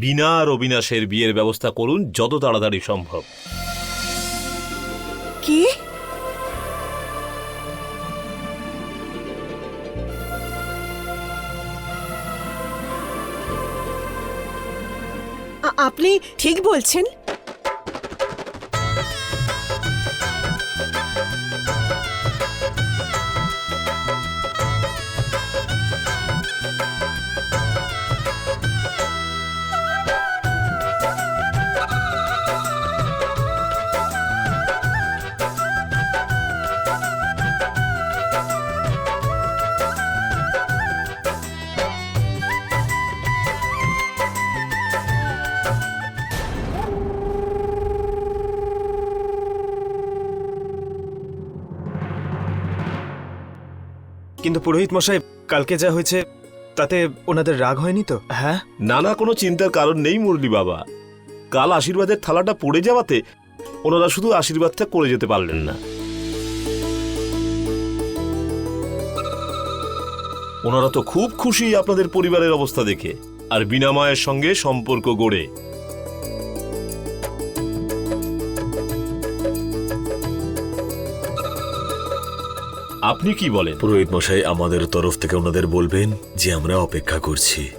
বিনা আর অবিনাশের বিয়ের ব্যবস্থা করুন যত তাড়াতাড়ি সম্ভব। আপনি ঠিক বলছেন। কিন্তু পুরোহিত মশাই, কালকে যা হয়েছে, তাতে ওনাদের রাগ হয়নি তো? হ্যাঁ? নানা কোনো চিন্তার কারণ নেই মুরলি বাবা। কাল আশীর্বাদের থালাটা পড়ে যাওয়াতে ওনারা শুধু আশীর্বাদটা করে যেতে পারলেন না। ওনারা তো খুব খুশি আপনাদের পরিবারের অবস্থা দেখে, আর বিনামায়ের সঙ্গে সম্পর্ক গড়ে। আপনি কি বলেন? পুরোহিত মশাই আমাদের তরফ থেকে ওনাদের বলবেন যে আমরা অপেক্ষা করছি।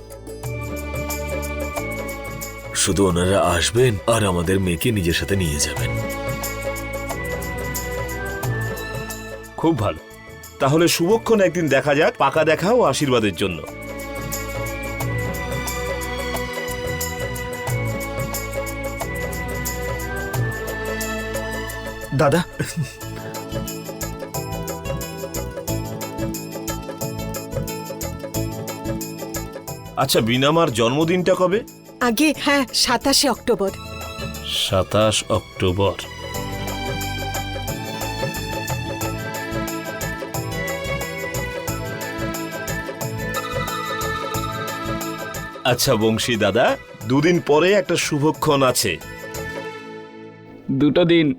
শুধু ওনারা আসবেন আর আমাদের মেয়েকে নিজের সাথে নিয়ে যাবেন। খুব ভালো। তাহলে শুভক্ষণ একদিন দেখা যাক পাকা দেখা ও আশীর্বাদের জন্য। দাদা আচ্ছা বিনামার জন্মদিনটা কবে? আগে হ্যাঁ সাতাশে অক্টোবর। সাতাশ অক্টোবর। আচ্ছা বংশী দাদা দুদিন পরে একটা শুভক্ষণ আছে। দুটো দিন।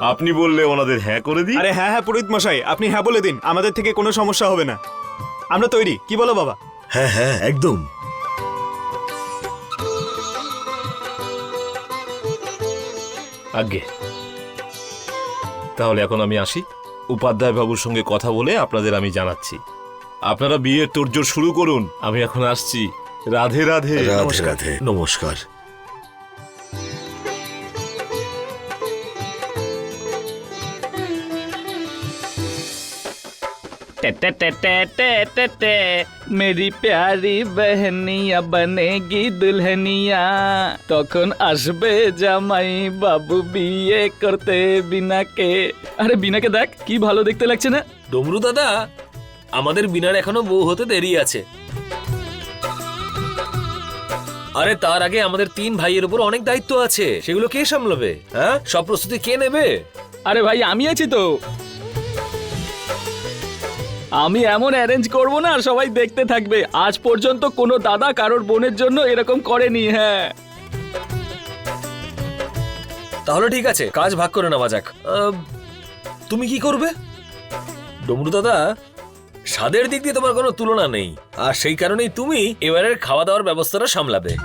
আপনি বললে ওনাদের হ্যাঁ করে দিই? আরে হ্যাঁ হ্যাঁ পুরোহিত মশাই আপনি হ্যাঁ বলে দিন আমাদের থেকে কোনো সমস্যা হবে না। আমরা তৈরি। কি বলো বাবা? হ্যাঁ হ্যাঁ একদম। আগে তাহলে এখন আমি আসি। উপাধ্যায় বাবুর সঙ্গে কথা বলে আপনাদের আমি জানাচ্ছি। আপনারা বিয়ের তোড়জোড় শুরু করুন। আমি এখন আসছি। রাধে রাধে। রাধে রাধে। নমস্কার। মেরি প্যারি বেহনিয়া বনেগি দুলহনিয়া তখন আসবে জামাই বাবু বিয়ে করতে বিনাকে আরে বিনাকে দেখ কি ভালো দেখতে লাগছে না ডমরু দাদা আমাদের বিনার এখনও বউ হতে দেরি আছে আরে তার আগে আমাদের তিন ভাইয়ের উপর অনেক দায়িত্ব আছে সেগুলো কে সামলাবে হ্যাঁ সব প্রস্তুতি কে নেবে আরে ভাই আমি আছি তো আমি এমন অ্যারেঞ্জ করব না আর সবাই দেখতে থাকবে। আজ পর্যন্ত কোনো দাদা কারোর বোনের জন্য এরকম করেনি হ্যাঁ। তাহলে ঠিক আছে কাজ ভাগ করে নেওয়া যাক। আহ, তুমি কি করবে? ডমরু দাদা স্বাদের দিক দিয়ে তোমার কোনো তুলনা নেই। আর সেই কারণেই তুমি এবারের খাওয়া দাওয়ার ব্যবস্থাটা সামলাবে।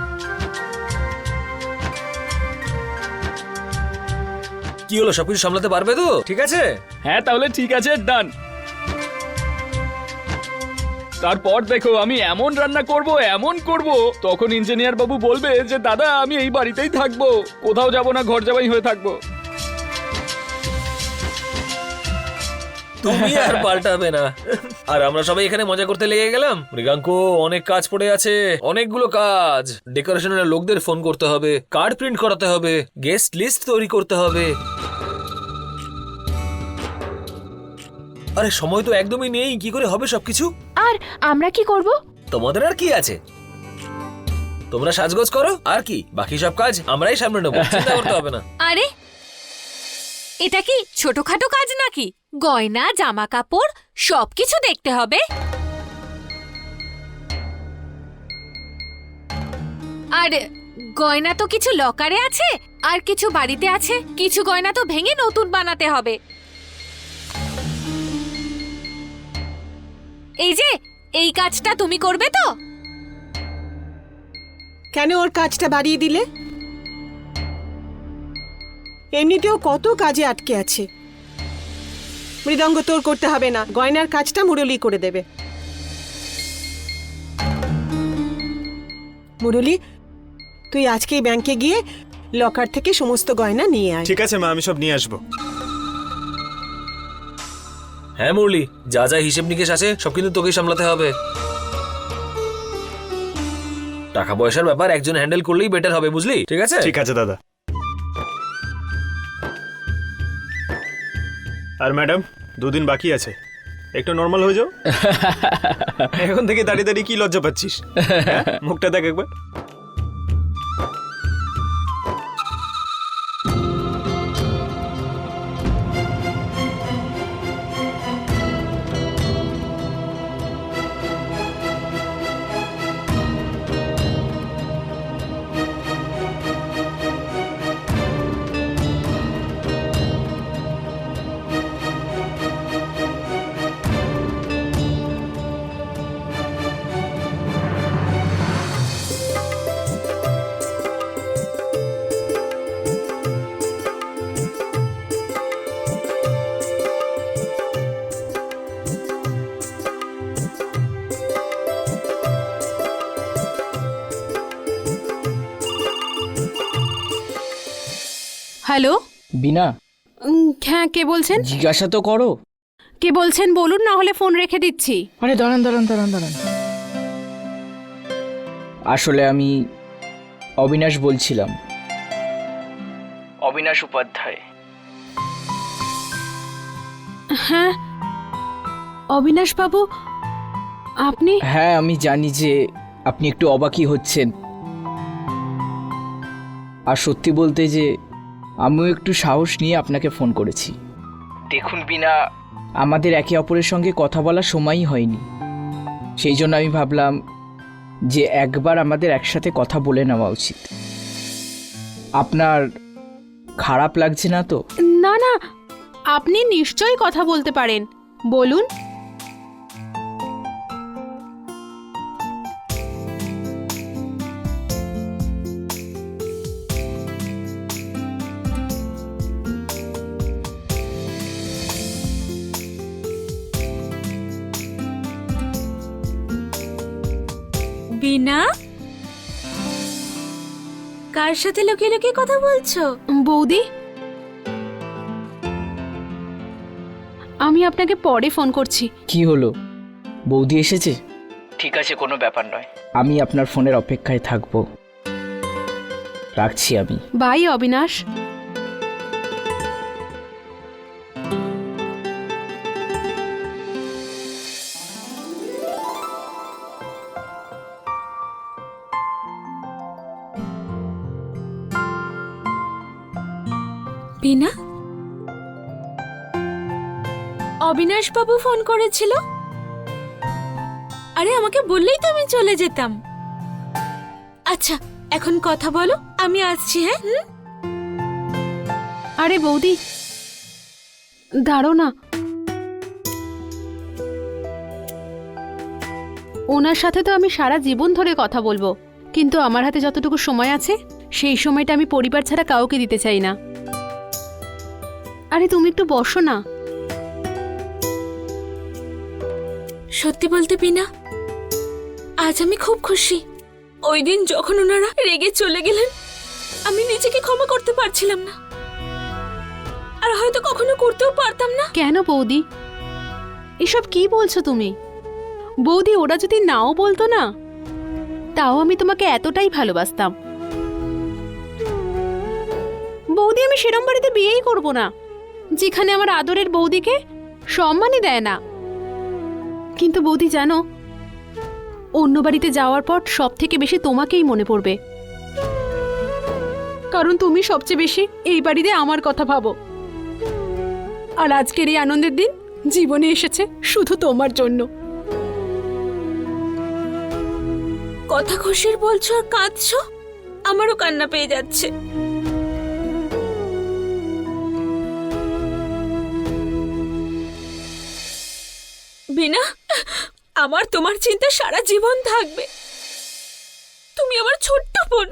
কি হলো সবকিছু সামলাতে পারবে তো? ঠিক আছে? হ্যাঁ তাহলে ঠিক আছে ডান তারপর দেখো, আমি এমন রান্না করব, এমন করব। তখন ইঞ্জিনিয়ার বাবু বলবে যে, দাদা, আমি এই বাড়িতেই থাকব। কোথাও যাব না, ঘর জামাই হয়ে থাকব। তুমি আর পাল্টাবে না। আর আমরা সবাই এখানে মজা করতে লেগে গেলাম? মৃগাঙ্ক, অনেক কাজ পড়ে আছে। অনেকগুলো কাজ। ডেকোরেশনের লোকদের ফোন করতে হবে। কার্ড প্রিন্ট করাতে হবে। গেস্ট লিস্ট তৈরি করতে হবে। আরে সময় তো একদমই নেই। কি করে হবে সবকিছু? আর আমরা কি করব? তোমাদের আর কি আছে? তোমরা সাজগোজ করো আর কি? বাকি সব কাজ আমরাই সামনে নেব। চিন্তা করতে হবে না। আরে এটা কি ছোটখাটো কাজ নাকি? গয়না জামা কাপড় সবকিছু দেখতে হবে। আর গয়না তো কিছু লকারে আছে আর কিছু বাড়িতে আছে। কিছু গয়না তো ভেঙে নতুন বানাতে হবে। এই যে এই কাজটা তুমি করবে তো? কেন ওর কাজটা বাড়িয়ে দিলে? এমনিতেও কত কাজে আটকে আছে। মৃদঙ্গ তোর করতে হবে না গয়নার কাজটা মুরলি করে দেবে। মুরলি তুই আজকেই ব্যাংকে গিয়ে লকার থেকে সমস্ত গয়না নিয়ে আয়। ঠিক আছে মা আমি সব নিয়ে আসব। হ্যাঁ মুরলি যা যা হিসেব নিকেশ আছে সব কিন্তু তোকেই সামলাতে হবে। টাকা পয়সার ব্যাপার একজন হ্যান্ডেল করলেই বেটার হবে বুঝলি? ঠিক আছে? ঠিক আছে দাদা। আর ম্যাডাম দুদিন বাকি আছে। একটু নর্মাল হয়ে যাও। এখন থেকে দাঁড়িয়ে দাঁড়িয়ে কি লজ্জা পাচ্ছিস? হ্যাঁ? মুখটা দেখ একবার। হ্যালো? বিনা। উম, হ্যাঁ কে বলছেন? জিজ্ঞাসা তো করো। কে বলছেন? বলুন না হলে ফোন রেখে দিচ্ছি। আরে দাঁড়ান দাঁড়ান দাঁড়ান দাঁড়ান। আসলে আমি অবিনাশ বলছিলাম। অবিনাশ উপাধ্যায়। হ্যাঁ অবিনাশ বাবু আপনি? হ্যাঁ আমি জানি যে আপনি একটু অবাকই হচ্ছেন। আর সত্যি বলতে যে আমিও একটু সাহস নিয়ে আপনাকে ফোন করেছি। দেখুন বিনা। আমাদের একে অপরের সঙ্গে কথা বলার সময়ই হয়নি। সেই জন্য আমি ভাবলাম যে একবার আমাদের একসাথে কথা বলে নেওয়া উচিত। আপনার খারাপ লাগছে না তো? না না আপনি নিশ্চয়ই কথা বলতে পারেন। বলুন। বিনা কার সাথে লুকিয়ে লুকিয়ে কথা বলছো? বৌদি? আমি আপনাকে পরে ফোন করছি। কি হলো? বৌদি এসেছে? ঠিক আছে কোনো ব্যাপার নয়। আমি আপনার ফোনের অপেক্ষায় থাকব। রাখছি আমি। By Abinash. Veena Abinash Babu phone করেছিল? আরে, আমাকে বললেই তো আমি চলে যেতাম। আচ্ছা এখন কথা বলো, আমি আসছি হ্যাঁ? আরে বৌদি দাঁড়ো না ওনার সাথে তো আমি সারা জীবন ধরে কথা বলব, কিন্তু আমার হাতে যতটুকু সময় আছে, সেই সময়টা আমি পরিবার ছাড়া কাউকে দিতে চাই না। আরে তুমি একটু বসো না। সত্যি বলতে বিনা আজ আমি খুব খুশি। ওই দিন যখন ওনারা রেগে চলে গেলেন আমি নিজেকে ক্ষমা করতে পারছিলাম না। আর হয়তো কখনো করতেও পারতাম না। কেন বৌদি? এসব কি বলছো তুমি? বৌদি ওরা যদি নাও বলতো না তাও আমি তোমাকে এতটাই ভালোবাসতাম। বৌদি আমি সেরম বাড়িতে বিয়েই করব না। যেখানে আমার আদরের বৌদিকে সম্মানই দেয় না। কিন্তু বৌদি জানো, অন্য বাড়িতে যাওয়ার পর সব থেকে বেশি তোমাকেই মনে পড়বে। কারণ তুমি সবচেয়ে বেশি এই বাড়িতে আমার কথা ভাবো। আর আজকের এই আনন্দের দিন জীবনে এসেছে শুধু তোমার জন্য। কথা খুশির বলছো আর কাঁদছো? আমারও কান্না পেয়ে যাচ্ছে। বিনা আমার তোমার চিন্তা সারা জীবন থাকবে। তুমি আমার ছোট্ট বোন।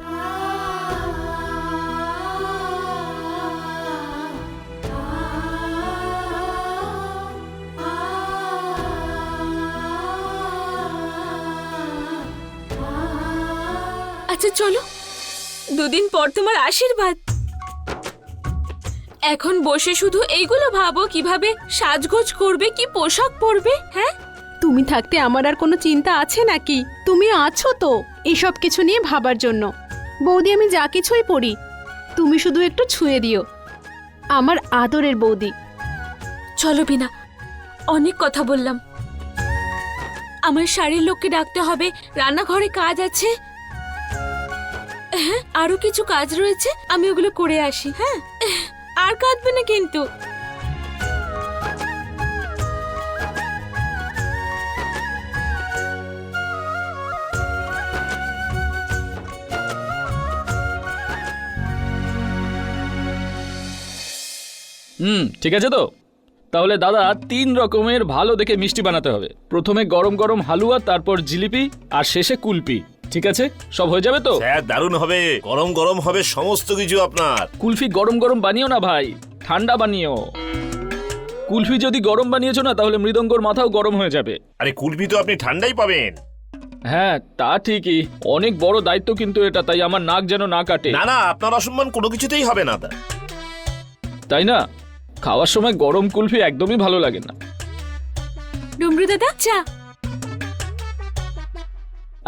আচ্ছা চলো। দুদিন পর তোমার আশীর্বাদ। এখন বসে শুধু এইগুলো ভাবো কীভাবে সাজগোজ করবে কি পোশাক পরবে হ্যাঁ? তুমি থাকতে আমার আর কোনো চিন্তা আছে নাকি? তুমি আছো তো এসব কিছু নিয়ে ভাবার জন্য। বৌদি আমি যা কিছুই পড়ি তুমি শুধু একটু ছুঁয়ে দিও। আমার আদরের বৌদি। চলো বিনা অনেক কথা বললাম। আমার শাড়ির লোককে ডাকতে হবে রান্নাঘরে কাজ আছে। হ্যাঁ আরও কিছু কাজ রয়েছে আমি ওগুলো করে আসি হ্যাঁ? আর কাঁদবে না কিন্তু। হুম, ঠিক আছে তো? তাহলে দাদা, তিন রকমের ভালো দেখে মিষ্টি বানাতে হবে। প্রথমে গরম গরম হালুয়া, তারপর জিলিপি, আর শেষে কুলপি। ঠিক আছে? সব হয়ে যাবে তো? স্যার দারুণ হবে। গরম গরম হবে সমস্ত কিছু আপনার। কুলফি গরম গরম বানিও না ভাই ঠান্ডা বানিও। কুলফি যদি গরম বানিয়েছো না তাহলে মৃদঙ্গর মাথাও গরম হয়ে যাবে। আরে কুলফি তো আপনি ঠান্ডাই পাবেন। হ্যাঁ তা ঠিকই। অনেক বড় দায়িত্ব কিন্তু এটা তাই আমার নাক যেন না কাটে। না না আপনার অসম্মান কোনো কিছুতেই হবে না তাই না? খাওয়ার সময় গরম কুলফি একদমই ভালো লাগে না। ডুমরু দাদা চা।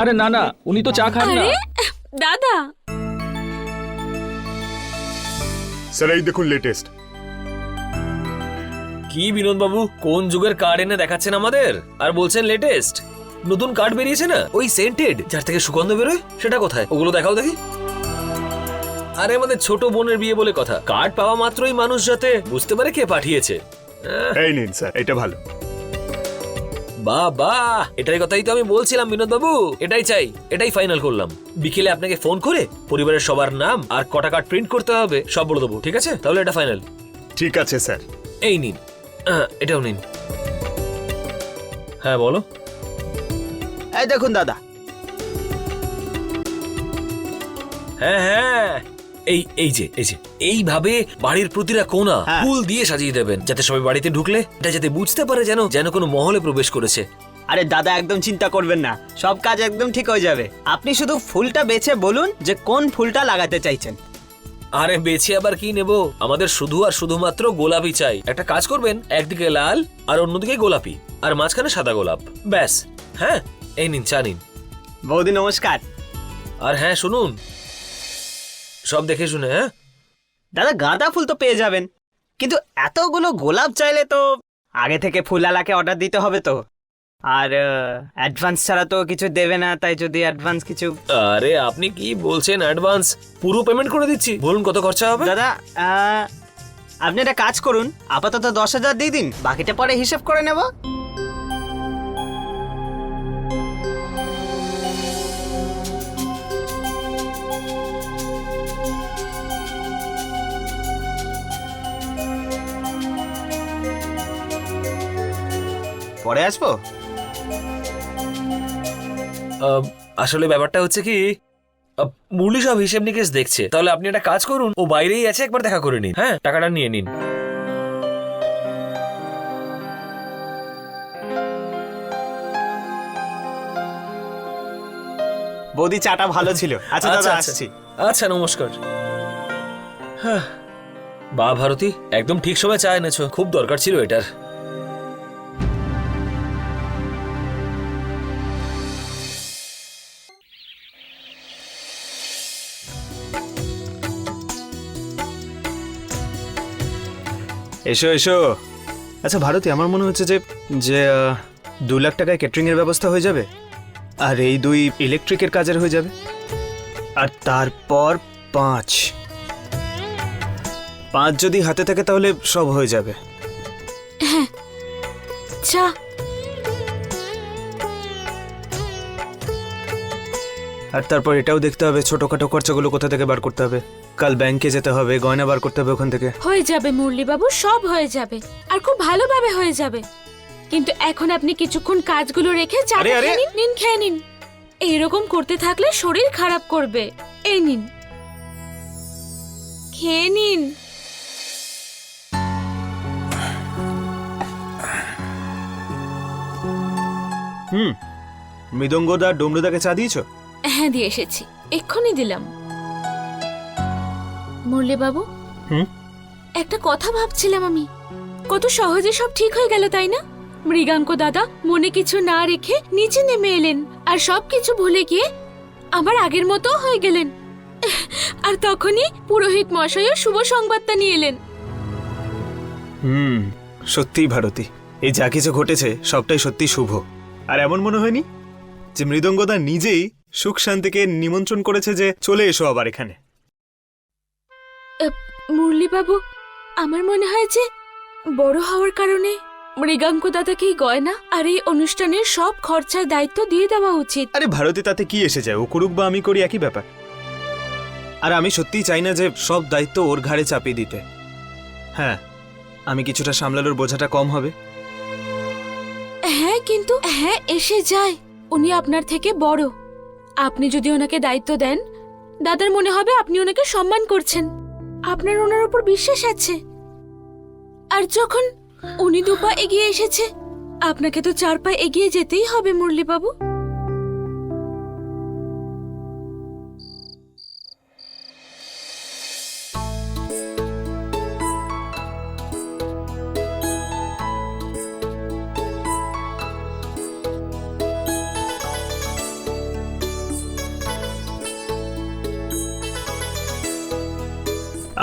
আরে না না উনি তো চা খান না। আরে দাদা। স্যার এই দেখুন লেটেস্ট কি বিনোদ বাবু কোন যুগের কার্ড এনে দেখাচ্ছেন আমাদের? আর বলছেন লেটেস্ট নতুন কার্ড বেরিয়েছে না? ওই সেন্টেড যার থেকে সুগন্ধ বেরোয় সেটা কোথায়? ওগুলো দেখাও দেখি। আরে আমাদের ছোট বোনের বিয়ে বলে কথা। কার্ড পাওয়া মাত্রই মানুষ যাতে বুঝতে পারে কে পাঠিয়েছে। এই নিন স্যার এটা ভালো। বাহ বাহ এটাই কথাই তো আমি বলছিলাম বিনোদ বাবু এটাই চাই এটাই ফাইনাল করলাম। বিকেলে আপনাকে ফোন করে পরিবারের সবার নাম আর কটা কার্ড প্রিন্ট করতে হবে সব বলে দেবো ঠিক আছে? তাহলে এটা ফাইনাল ঠিক আছে স্যার। এই নিন। এটাও নিন। হ্যাঁ বলো। এই দেখুন দাদা। হ্যাঁ হ্যাঁ। এই এই যে এই যে এইভাবে বাড়ির প্রতিটা কোণা হ্যাঁ। ফুল দিয়ে সাজিয়ে দেবেন যাতে সবাই বাড়িতে ঢুকলে এটা যাতে বুঝতে পারে যেন যেন কোনো মহলে প্রবেশ করেছে। আরে দাদা একদম চিন্তা করবেন না সব কাজ একদম ঠিক হয়ে যাবে। আপনি শুধু ফুলটা বেছে বলুন যে কোন ফুলটা লাগাতে চাইছেন। আরে বেছে আবার কি নেব? আমাদের শুধু আর শুধুমাত্র গোলাপি চাই। একটা কাজ করবেন একদিকে লাল আর অন্যদিকে গোলাপি আর মাঝখানে সাদা গোলাপ। ব্যাস হ্যাঁ? এই নিন চা নিন। বৌদি নমস্কার। আর হ্যাঁ শুনুন সব দেখে শুনে হ্যাঁ? দাদা গাঁদা ফুল তো পেয়ে যাবেন। কিন্তু এতগুলো গোলাপ চাইলে তো আগে থেকে ফুলালাকে অর্ডার দিতে হবে তো। আর অ্যাডভান্স ছাড়া তো কিছু দেবে না তাই যদি অ্যাডভান্স কিছু আরে আপনি কি বলছেন অ্যাডভান্স পুরো পেমেন্ট করে দিচ্ছি। বলুন কত খরচা হবে? দাদা আপনি একটা কাজ করুন আপাতত দশ হাজার দিয়ে দিন বাকিটা পরে হিসেব করে নেব। পরে আসব? আহ, আসলে ব্যাপারটা হচ্ছে কি আহ, মুরলি সব হিসেব নিকেশ দেখছে। তাহলে আপনি একটা কাজ করুন ও বাইরেই আছে একবার দেখা করে নিন। হ্যাঁ টাকাটা নিয়ে নিন। বৌদি চাটা ভালো ছিল। আচ্ছা দাদা আচ্ছা। আসছি। আচ্ছা নমস্কার। হ্যাঁ। বা ভারতী একদম ঠিক সময় চা এনেছো। খুব দরকার ছিল এটার। এসো এসো। আচ্ছা ভারতী, আমার মনে হচ্ছে যে যে দু লাখ টাকায় ক্যাটারিংয়ের ব্যবস্থা হয়ে যাবে, আর এই দুই ইলেকট্রিকের কাজের হয়ে যাবে। আর তারপর পাঁচ। পাঁচ যদি হাতে থাকে তাহলে সব হয়ে যাবে। চা আর তারপর এটাও দেখতে হবে ছোটখাটো খরচাগুলো কোথা থেকে বার করতে হবে। কাল ব্যাংকে যেতে হবে গয়না বার করতে হবে ওখান থেকে। হয়ে যাবে মুরলিবাবু সব হয়ে যাবে। আর খুব ভালোভাবে হয়ে যাবে। কিন্তু এখন আপনি কিছুক্ষণ কাজগুলো রেখে চা আরে, নিন নিন খেয়ে নিন। এইরকম করতে থাকলে শরীর খারাপ করবে। এই নিন। খেয়ে নিন। হুম মৃদঙ্গদা ডমরুদাকে চা দিয়েছ? হ্যাঁ দিয়ে এসেছি। এক্ষুনি দিলাম। মুরলিবাবু? হুম? একটা কথা ভাবছিলাম আমি। কত সহজে সব ঠিক হয়ে গেল তাই না? মৃগাঙ্ক দাদা মনে কিছু না রেখে নিচে নেমে এলেন আর সব কিছু ভুলে গিয়ে আবার আগের মতো হয়ে গেলেন। আর তখনই পুরোহিত মশাইও শুভ সংবাদটা নিয়ে এলেন। হুম সত্যিই ভারতী। এই যা কিছু ঘটেছে সবটাই সত্যি শুভ। আর এমন মনে হয়নি? যে মৃদঙ্গদা নিজেই সুখ শান্তিকে নিমন্ত্রণ করেছে যে চলে এসো আবার এখানে। মুরলিবাবু আমার মনে হয় যে বড় হওয়ার কারণে মৃগাঙ্ক দাদাকেই গয়না আর এই অনুষ্ঠানের সব খরচার দায়িত্ব দিয়ে দেওয়া উচিত। আরে ভারতে তাতে কি এসে যায়? ও করুক বা আমি করি একই ব্যাপার। আর আমি সত্যিই চাই না যে সব দায়িত্ব ওর ঘাড়ে চাপিয়ে দিতে। হ্যাঁ আমি কিছুটা সামলানোর বোঝাটা কম হবে। হ্যাঁ কিন্তু হ্যাঁ এসে যায়। উনি আপনার থেকে বড়। আপনি যদি ওনাকে দায়িত্ব দেন, দাদার মনে হবে আপনি ওনাকে সম্মান করছেন। আপনার ওনার উপর বিশ্বাস আছে। আর যখন উনি দুপা এগিয়ে এসেছে, আপনাকে তো চার পা এগিয়ে যেতেই হবে, মুরলিবাবু।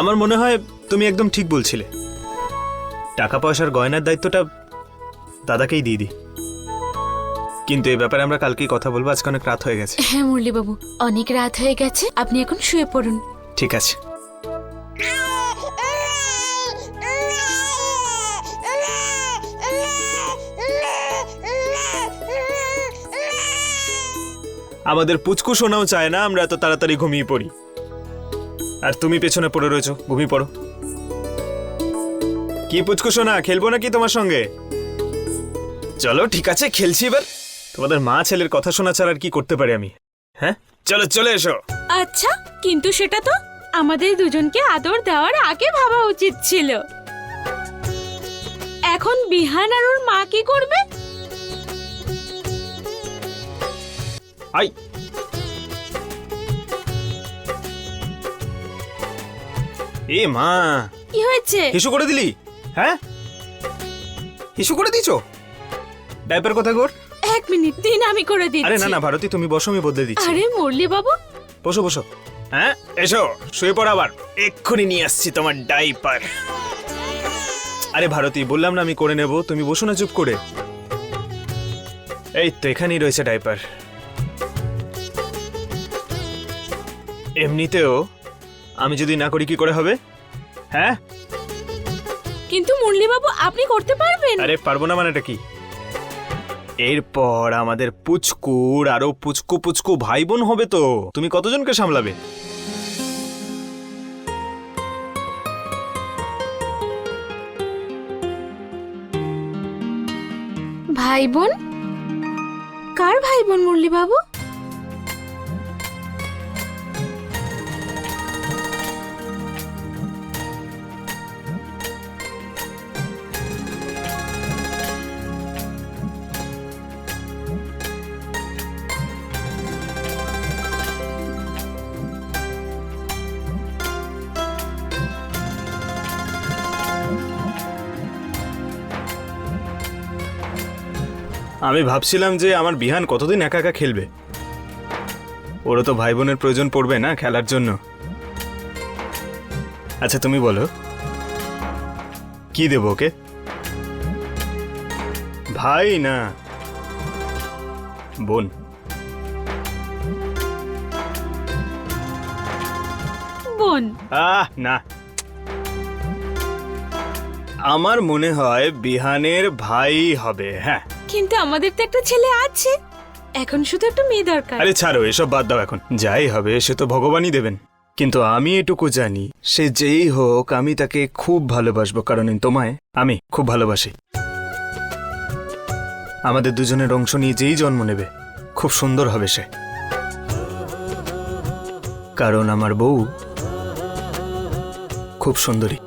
আমার মনে হয় তুমি একদম ঠিক বলছিলে। টাকা পয়সার গয়নার দায়িত্বটা দাদাকেই দিয়ে দিই কিন্তু এই ব্যাপারে আমরা কালকেই কথা বলব আজকে অনেক রাত হয়ে গেছে। হ্যাঁ মুরলিবাবু অনেক রাত হয়ে গেছে আপনি এখন শুয়ে পড়ুন। ঠিক আছে। আমাদের পুচকু শোনাও চায় না আমরা এত তাড়াতাড়ি ঘুমিয়ে পড়ি। আর তুমি পেছনে পড়ে রয়েছো ঘুমিয়ে পড়ো। কি পুচকু শোনা খেলব নাকি তোমার সঙ্গে? চলো ঠিক আছে খেলছি এবার। তোমাদের মা ছেলের কথা শোনা ছাড়া আর কি করতে পারি আমি? হ্যাঁ? চলো চলে এসো। আচ্ছা কিন্তু সেটা তো আমাদের দুজনকে আদর দেওয়ার আগে ভাবা উচিত ছিল। এখন বিহান আর ওর মা কি করবে? আই এ মা। কি হয়েছে? হিসু করে দিলি? হ্যাঁ? হিসু করে দিছো ডাইপার কথা গোর? এক মিনিট দিন আমি করে দিচ্ছি। আরে না না ভারতী তুমি বসো আমি বদলে দিচ্ছি। আরে মুরলি বাবু বসো বসো। হ্যাঁ এসো শুয়ে পড় আবার। এক্ষুনি নিয়ে আসছি তোমার ডাইপার। আরে ভারতী বললাম না আমি করে নেব তুমি বসো না চুপ করে। এই তো এখানেই রয়েছে ডাইপার। এমনিতেও আমি যদি না করি কি করে হবে? হ্যাঁ? কিন্তু মুরলি বাবু আপনি করতে পারবেন। আরে পারব না মানেটা কি? এরপর আমাদের পুচকুর আরও পুচকু পুচকু ভাই বোন হবে তো। তুমি কতজনকে সামলাবে? ভাই বোন কার ভাই বোন মুরলি বাবু আমি ভাবছিলাম যে আমার বিহান কতদিন একা একা খেলবে। ওরও তো ভাই বোনের প্রয়োজন পড়বে না খেলার জন্য। আচ্ছা তুমি বলো। কি দেবো ওকে? ভাই না। বোন। বোন। আহ না। আমার মনে হয় বিহানের ভাই হবে হ্যাঁ। কিন্তু আমাদের তো একটা ছেলে আছে। এখন শুধু একটা মেয়ে দরকার। আরে ছাড়ো, এসব বাদ দাও এখন। যাই হবে, সে তো ভগবানই দেবেন। কিন্তু আমি এটুকু জানি, সে যেই হোক, আমি তাকে খুব ভালোবাসবো। কারণ তোমায় আমি খুব ভালোবাসি। আমাদের দুজনের অংশ নিয়ে যেই জন্ম নেবে। খুব সুন্দর হবে সে। কারণ আমার বউ খুব সুন্দরী।